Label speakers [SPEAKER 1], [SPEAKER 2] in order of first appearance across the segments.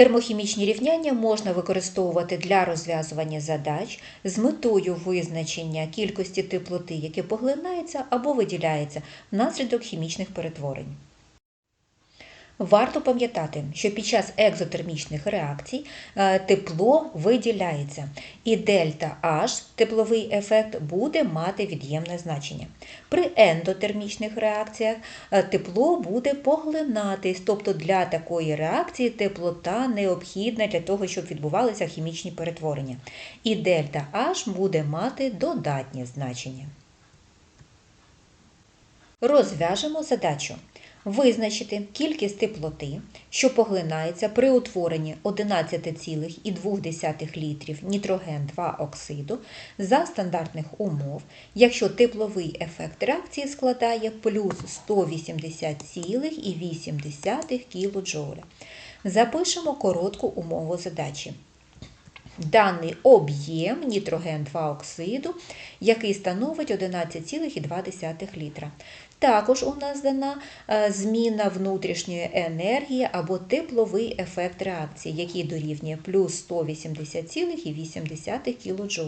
[SPEAKER 1] Термохімічні рівняння можна використовувати для розв'язування задач з метою визначення кількості теплоти, яке поглинається або виділяється внаслідок хімічних перетворень. Варто пам'ятати, що під час екзотермічних реакцій е, тепло виділяється, і дельта H, тепловий ефект, буде мати від'ємне значення. При ендотермічних реакціях е, тепло буде поглинатись, тобто для такої реакції теплота необхідна для того, щоб відбувалися хімічні перетворення. І дельта H буде мати додатнє значення. Розв'яжемо задачу. Визначити кількість теплоти, що поглинається при утворенні 11,2 літрів нітроген-2 оксиду за стандартних умов, якщо тепловий ефект реакції складає плюс 180,8 кДж. Запишемо коротку умову задачі. Даний об'єм нітроген-2 оксиду, який становить 11,2 літра. Також у нас дана е, зміна внутрішньої енергії або тепловий ефект реакції, який дорівнює плюс 180,8 кДж.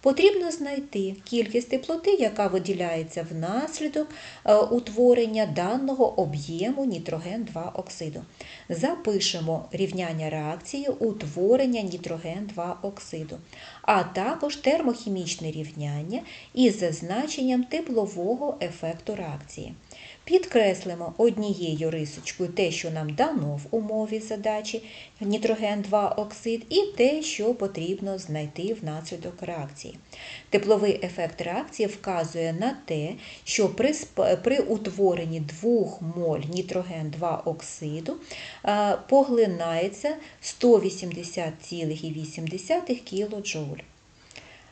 [SPEAKER 1] Потрібно знайти кількість теплоти, яка виділяється внаслідок е, утворення даного об'єму нітроген-2 оксиду. Запишемо рівняння реакції утворення нітроген-2 оксиду, а також термохімічне рівняння із зазначенням теплового ефекту реакції. Підкреслимо однією рисочкою те, що нам дано в умові задачі нітроген-2 оксид, і те, що потрібно знайти внаслідок реакції. Тепловий ефект реакції вказує на те, що при, при утворенні 2 моль нітроген-2 оксиду е, поглинається 180,8 кДж.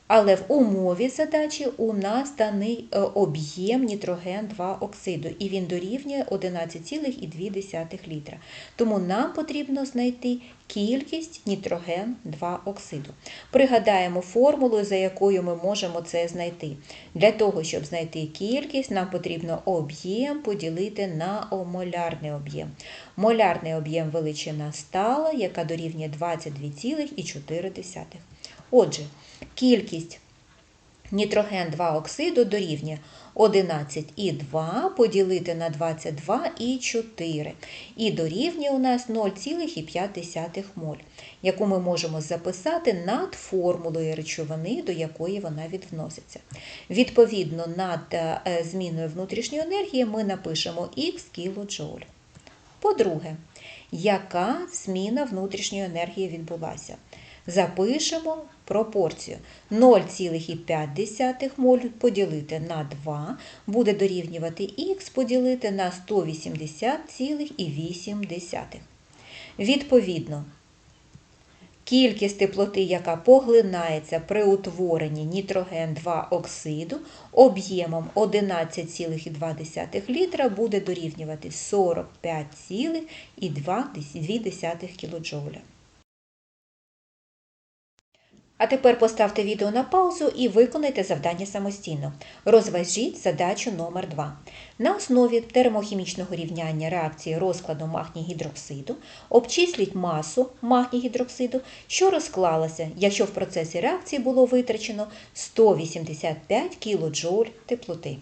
[SPEAKER 1] Але в умові задачі у нас даний е, об'єм нітроген-2 оксиду, і він дорівнює 11,2 літра. Тому нам потрібно знайти кількість нітроген-2 оксиду. Пригадаємо формулу, за якою ми можемо це знайти. Для того, щоб знайти кількість, нам потрібно об'єм поділити на молярний об'єм. Молярний об'єм величина стала, яка дорівнює 22,4. Отже, кількість нітроген-2 оксиду дорівнює 11,2 поділити на 22,4 і дорівнює у нас 0,5 моль, яку ми можемо записати над формулою речовини, до якої вона відноситься. Відповідно, над е, зміною внутрішньої енергії ми напишемо х кілоджоуль. По-друге, яка зміна внутрішньої енергії відбулася? Запишемо пропорцію 0,5 моль поділити на 2 буде дорівнювати х поділити на 180,8. Відповідно, кількість теплоти, яка поглинається при утворенні нітроген-2 оксиду об'ємом 11,2 літра буде дорівнювати 45,2 кДж. А тепер поставте відео на паузу і виконайте завдання самостійно. Розважіть задачу номер 2 На основі термохімічного рівняння реакції розкладу магнігідроксиду обчисліть масу магнігідроксиду, що розклалася, якщо в процесі реакції було витрачено 185 кДж теплоти.